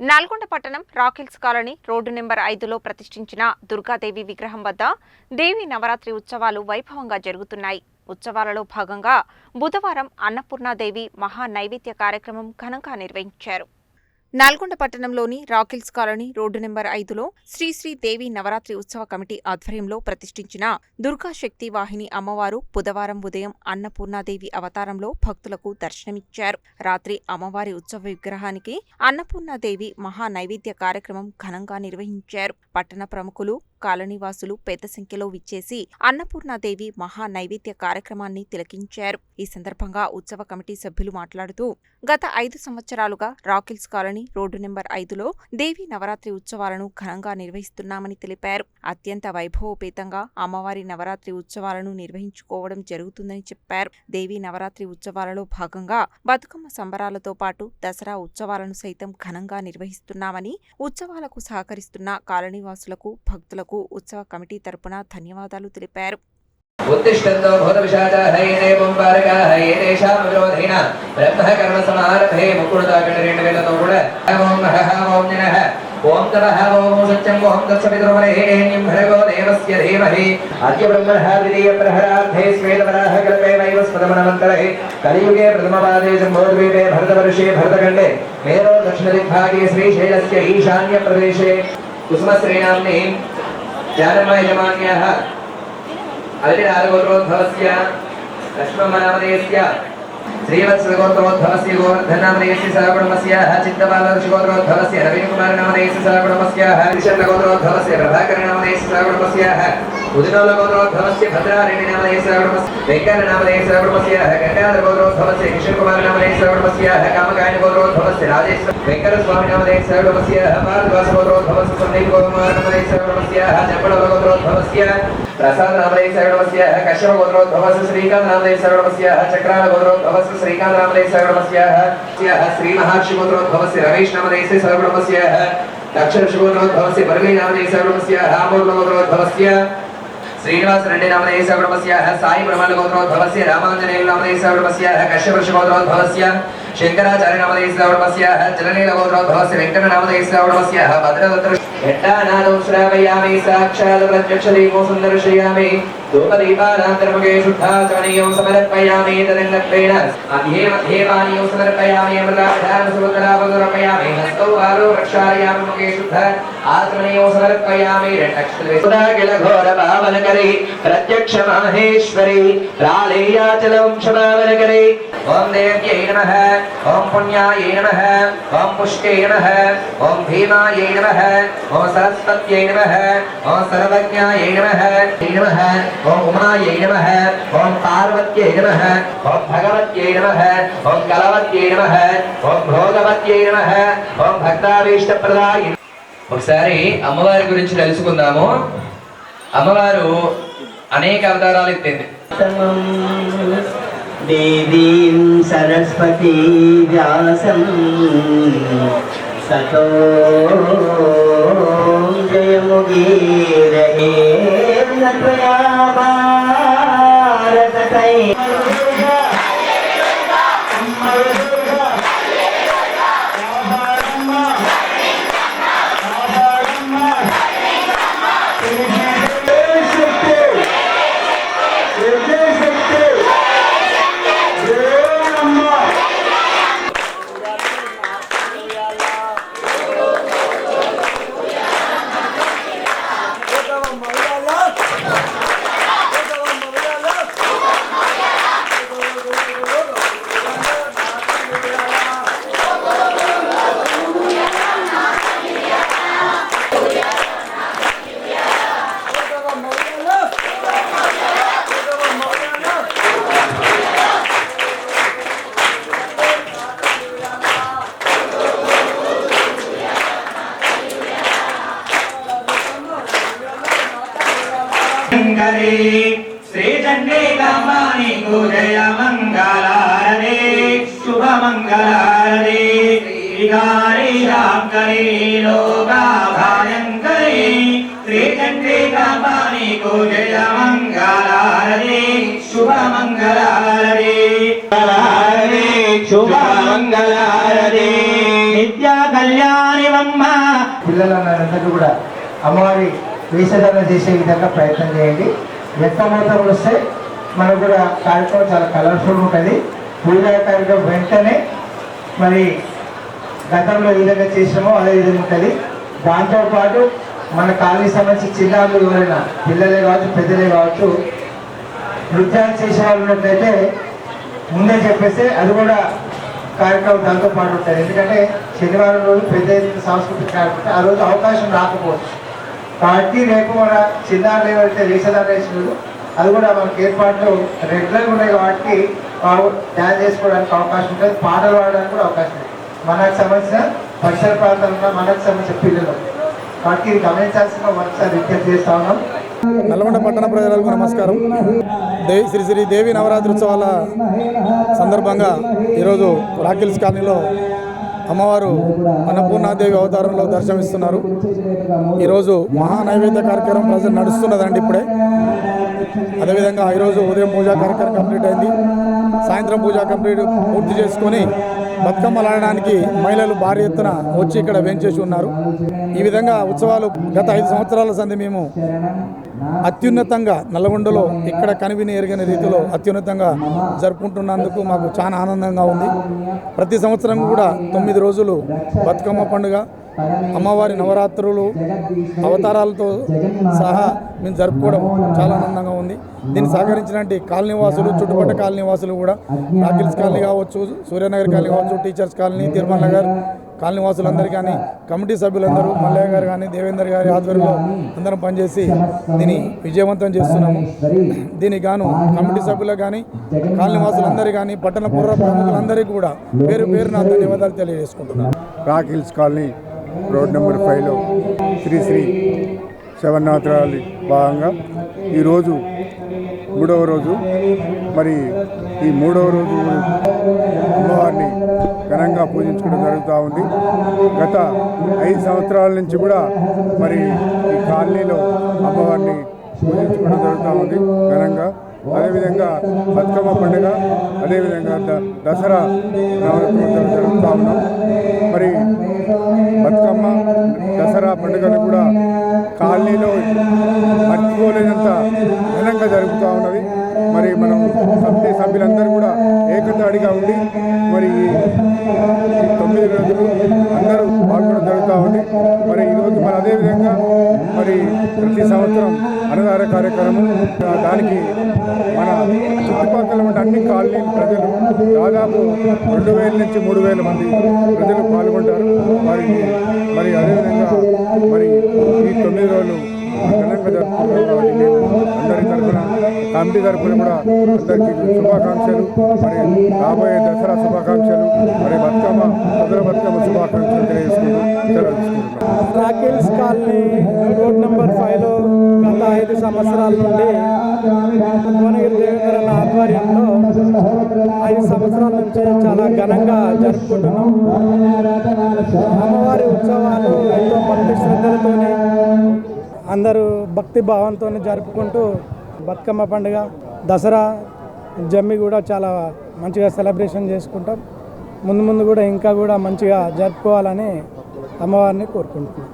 నల్గొండ పట్టణం రాకిల్స్ colony road number ఐదులో ప్రతిష్ఠించిన దుర్గాదేవి విగ్రహం వద్ద దేవి నవరాత్రి ఉత్సవాలు వైభవంగా జరుగుతున్నాయి. ఉత్సవాలలో భాగంగా బుధవారం అన్నపూర్ణాదేవి మహా నైవేద్య కార్యక్రమం ఘనంగా నిర్వహించారు. నల్గొండ పట్టణంలోని రాకిల్స్ కాలనీ రోడ్డు నెంబర్ ఐదులో శ్రీ దేవి నవరాత్రి ఉత్సవ కమిటీ ఆధ్వర్యంలో ప్రతిష్ఠించిన దుర్గా శక్తి వాహిని అమ్మవారు బుధవారం ఉదయం అన్నపూర్ణాదేవి అవతారంలో భక్తులకు దర్శనమిచ్చారు. రాత్రి అమ్మవారి ఉత్సవ విగ్రహానికి అన్నపూర్ణాదేవి మహా నైవేద్య కార్యక్రమం ఘనంగా నిర్వహించారు. పట్టణ ప్రముఖులు కాలనీవాసులు పెద్ద సంఖ్యలో విచ్చేసి అన్నపూర్ణాదేవి మహా నైవేద్య కార్యక్రమాన్ని తిలకించారు. ఈ సందర్భంగా ఉత్సవ కమిటీ సభ్యులు మాట్లాడుతూ గత ఐదు సంవత్సరాలుగా రాకిల్స్ కాలనీ రోడ్డు నెంబర్ ఐదులో దేవి నవరాత్రి ఉత్సవాలను ఘనంగా నిర్వహిస్తున్నామని తెలిపారు. అత్యంత వైభవోపేతంగా అమ్మవారి నవరాత్రి ఉత్సవాలను నిర్వహించుకోవడం జరుగుతుందని చెప్పారు. దేవి నవరాత్రి ఉత్సవాలలో భాగంగా బతుకమ్మ సంబరాలతో పాటు దసరా ఉత్సవాలను సైతం ఘనంగా నిర్వహిస్తున్నామని ఉత్సవాలకు సహకరిస్తున్న కాలనీవాసులకు భక్తులకు అధికారులకు ఉత్సవ కమిటీ తరపున ధన్యవాదాలు తెలిపారు. ఉత్తిష్టంతో భూత విషాదాహైనే బొంబారకాహైనేషాం విరోధిన. బ్రహ్మ కర్మ సమారభే ముక్కుడుదాకండి రెండు వేలతో కూడా. ఓం నహ ఓం నహ ఓం తరహ ఓం సత్యం ఓం దర్శపితృమరేణ్యం భరగో దేవస్య ధీమహి. అద్య బ్రహ్మణ ద్వితీయ ప్రహరార్థే స్వేదవరాహ కల్పే నైవ స్మృతమనమంతరే కలియుగే ప్రథమపాదే జంబోద్వీపే భరతవర్షే భరతఖండే. మేరో దక్షిణ దిగ్భాగే శ్రీశైలస్య ఈశాన్య ప్రదేశే. కుసుమశ్రీనామ్ని गोवर्धननामधेयस्य सहकुटुम्बस्य चित्तबालर्षिगोत्रोद्भवस्य नवीनकुमारनामधेयस्य सहकुटुम्बस्य हरिशन्द्रगोत्रोद्भवस्य प्रभाकरनामधेयस्य सहकुटुम्बस्य उदिनोलगोत्रोद्भवस्य भद्रारेणिनामधेयस्य सहकुटुम्बस्य वेङ्कटनामधेयस्य सहकुटुम्बस्य गङ्गाधरगोत्रोद्भवस्य किशोरकुमारनामधेयस्य सहकुटुम्बस्य कामकायनगोत्रोद्भवस्य राजेश्वर वेङ्कटस्वामिनामधेयस्य सहकुटुम्बस्य भारद्वासगोत्रोद्भवस्य सन्दीपगोत्रोद्भवस्य सहकुटुम्बस्य चपलगोत्रोद्भवस्य प्रसाद नामधेय सर्वस्य कश्यप गोत्रोद्भवस्य ప్రసాద్ రామదేవ సగడమస్య కశ్యప గోత్రోద్భవస్ శ్రీకాంత్ రామదేవ సగడమస్య చక్రాల గోత్రోద్భవస్ శ్రీకాంత్ రామదేవ సగడమస్య శ్రీ మహర్షి గోత్రోద్భవస్ రమేష్ నామదేవ సగడమస్య దక్షిణ శుభోద్భవస్ పరమే నామదేవ సగడమస్య ఆమోర్ణ గోత్రోద్భవస్య శ్రీనివాస రెడ్డి నామదేవ సగడమస్య సాయి బ్రహ్మణ గోత్రోద్భవస్య రామాంజనేయులు నామదేవ సగడమస్య కశ్యప గోత్రోద్భవస్య वेंकट नामधेय सर्वस्य भद्रदत्त घट्टानादौ श्रावयामि साक्षात् प्रत्यक्षदीपो सुन्दर्शयामि धूपदीपानान्तर्मुखे शुद्धाचमनीयं समर्पयामि तदङ्गत्वेन मध्ये मध्ये पानीयं समर्पयामि अमृताभिधानं सुभद्रापदर्पयामि हस्तौ बालो रक्षालयामि मुखे शुद्ध आचमनीयं समर्पयामि घोरभावनकरी प्रत्यक्ष माहेश्वरी रालेयाचलवंशभावनकरी ॐ देव्यै नमः ఓం పుణ్యాయ నమ ఓం పుష్ట్యై నమ ఓం భీమాయ నమ ఓం సరస్వత్యై నమ ఓం సర్వజ్ఞాయ నమ నమ ఓం ఉమాయ నమ ఓం పార్వత్యై నమ ఓం భగవత్యై నమ ఓం కలవత్యై ఓం భోగవత్యై నమ. ఓం ఒకసారి అమ్మవారి గురించి తెలుసుకుందాము. అమ్మవారు అనేక అవతారాలు ఎత్తింది. దేవీం సరస్వతీ వ్యాసం సతో జయముగీరహే మంగళే శ్రీచండే కామాని పూజయ మంగళారదే శుభ మంగళారదే శ్రీగారి శాంకరే లోకా భయంకరే శ్రీచండే కామాని పూజయ మంగళారదే శుభ మంగళారదే శుభ మంగళారదే నిత్య కళ్యాణ రానివమ్మ పిల్లలందరూ కూడా. అమ్మవారి వేసేదాన్ని చేసే విధంగా ప్రయత్నం చేయండి. ఎక్కువ మొత్తంలో వస్తే మనకు కూడా కార్యక్రమం చాలా కలర్ఫుల్ ఉంటుంది. పూజా కార్యక్రమం వెంటనే మరి గతంలో ఏ విధంగా చేసినామో అదే విధంగా ఉంటుంది. దాంతోపాటు మన కాలనీ సంబంధించి చిన్నారులు ఎవరైనా పిల్లలే కావచ్చు పెద్దలే కావచ్చు నృత్యాలు చేసే వాళ్ళు ఉన్నట్లయితే ముందే చెప్పేస్తే అది కూడా కార్యక్రమం దాంతో పాటు ఉంటుంది. ఎందుకంటే శనివారం రోజు పెద్ద సాంస్కృతిక కార్యక్రమం ఆ రోజు అవకాశం రాకపోవచ్చు. కాబట్టి రేపు మన చిన్నారులు ఏవైతే వేషధారణ వేసినారో అది కూడా మనకి ఏర్పాట్లు రెగ్యులర్గా ఉన్నాయి కాబట్టి డ్యాన్స్ చేసుకోవడానికి అవకాశం ఉంటుంది పాటలు పాడడానికి కూడా అవకాశం ఉంది. మనకు సంబంధించిన పరిసర ప్రాంతాలు మనకు సంబంధించిన పిల్లలు. కాబట్టి గమనించాల్సిన ఒకసారి విజ్ఞప్తి చేస్తా ఉన్నాం. నల్గొండ పట్టణ ప్రజలకు నమస్కారం. దేవి శ్రీ శ్రీ దేవి నవరాత్రి ఉత్సవాల సందర్భంగా ఈరోజు రాకిల్స్ కాలనీలో అమ్మవారు అన్నపూర్ణాదేవి అవతారంలో దర్శనమిస్తున్నారు. ఈరోజు మహా నైవేద్య కార్యక్రమం ప్రజలు నడుస్తున్నదండి ఇప్పుడే. అదేవిధంగా ఈరోజు ఉదయం పూజా కార్యక్రమం కంప్లీట్ అయింది. సాయంత్రం పూజ కంప్లీట్ పూర్తి చేసుకొని బతుకమ్మలు ఆడడానికి మహిళలు భారీ ఎత్తున వచ్చి ఇక్కడ వేంచేసి ఉన్నారు. ఈ విధంగా ఉత్సవాలు గత ఐదు సంవత్సరాల సంది మేము అత్యున్నతంగా నల్గొండలో ఇక్కడ కనివిని ఎరగని రీతిలో అత్యున్నతంగా జరుపుకుంటున్నందుకు మాకు చాలా ఆనందంగా ఉంది. ప్రతి సంవత్సరం కూడా తొమ్మిది రోజులు బతుకమ్మ పండుగ అమ్మవారి నవరాత్రులు అవతారాలతో సహా మేము జరుపుకోవడం చాలా ఆనందంగా ఉంది. దీన్ని సహకరించినటువంటి కాలనీ వాసులు చుట్టుపక్కల కాలనీ వాసులు కూడా రాకిల్స్ కాలనీ కావచ్చు సూర్యనగర్ కాలనీ కావచ్చు teachers colony Tirumala Nagar colony వాసులందరూ కానీ కమిటీ సభ్యులందరూ మల్లయ్య గారు కానీ దేవేందర్ గారి ఆధ్వర్యంలో అందరం పనిచేసి దీన్ని విజయవంతం చేస్తున్నాము. దీనికి గాను కమిటీ సభ్యులకు కానీ కాలనీ వాసులందరూ కానీ పట్టణ పూర్వ ప్రముఖులందరికీ కూడా పేరు పేరు నా ధన్యవాదాలు తెలియజేసుకుంటున్నాను. Rock hills colony road number ఫైవ్లో శ్రీ శ్రీ శవన్నాథరాలి భాగంగా ఈరోజు మూడవ రోజు. మరి ఈ మూడవ రోజు అమ్మవారిని ఘనంగా పూజించుకోవడం జరుగుతూ ఉంది. గత ఐదు సంవత్సరాల నుంచి కూడా మరి ఈ కాలనీలో అమ్మవారిని పూజించుకోవడం జరుగుతూ ఉంది ఘనంగా. అదేవిధంగా బతుకమ్మ పండుగ అదేవిధంగా ద దసరా నవరాత్రులు జరుగుతూ ఉన్నాం. మరి బతుకమ్మ దసరా పండుగను కూడా కాలనీలో మర్చిపోలేనంత ఘనంగా జరుగుతూ ఉన్నది. మరి మనం సమితి సభ్యులందరూ కూడా ఏకతాడిగా ఉండి మరి ఈ తొమ్మిది రోజులు అందరూ పాల్గొనడం జరుగుతూ ఉంది. మరి ఈరోజు మరి అదేవిధంగా మరి ప్రతి సంవత్సరం అన్నదాన కార్యక్రమం దానికి మన చుట్టుపక్కల ఉన్న అన్ని కాలనీ ప్రజలు దాదాపు రెండు వేల నుంచి మూడు వేల మంది ప్రజలు పాల్గొంటారు. మరి మరి అదేవిధంగా మరి ఈ తొమ్మిది రోజులు ఘనంగా జరుపుకుంటాం అందరి తరఫున కమిటీ తరఫున కూడా అందరికీ శుభాకాంక్షలు మరి రాబోయే దసరా శుభాకాంక్షలు మరి బతుకమ్మ సదర బతుకమ్మ శుభాకాంక్షలు తెలియజేసుకుంటూ సెలవు కాలనీ రోడ్ నెంబర్ ఫైవ్లో గత ఐదు సంవత్సరాల నుండి భువనగిరి దేవేంద్ర ఆధ్వర్యంలో ఐదు సంవత్సరాల నుంచి చాలా ఘనంగా జరుపుకుంటున్నాం. అమ్మవారి అందరూ భక్తి భావంతో జరుపుకుంటూ బతుకమ్మ పండుగ దసరా జమ్మి కూడా చాలా మంచిగా సెలబ్రేషన్ చేసుకుంటాం. ముందు ముందు కూడా ఇంకా కూడా మంచిగా జరుపుకోవాలని అమ్మవారిని కోరుకుంటున్నాం.